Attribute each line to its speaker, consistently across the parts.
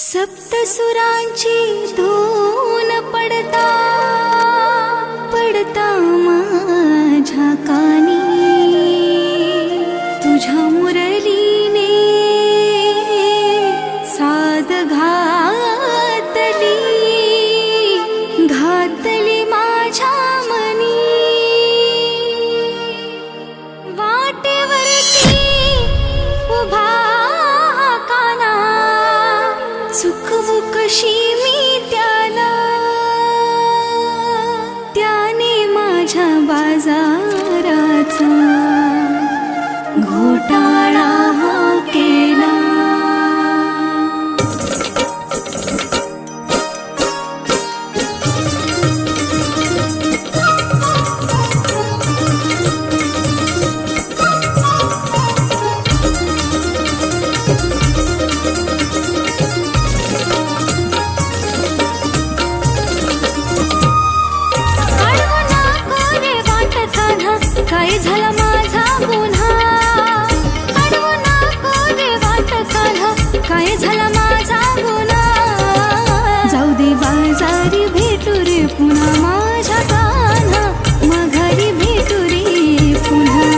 Speaker 1: सप्तसुरांची धून पडता पडता माझ्या कानी. तुझ्या मुरलीने साध घातली घातली माझ्या माझ्या काय झाला माझा गुन्हा. अडवू नको रे वाट कान्हा, काय झाला माझा गुन्हा? जाऊ दे बाजारी भेटू रे पुन्हा माझ्या कान्हा. माघारी भेटू रे पुन्हा.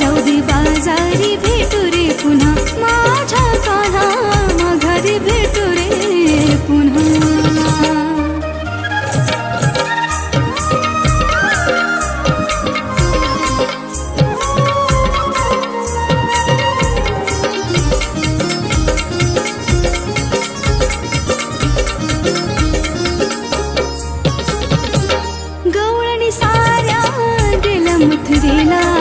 Speaker 1: जाऊ दे बाजारी भेटू रे पुन्हा माझ्या कान्हा. माघारी भेटू रे पुन्हा. திருவிழா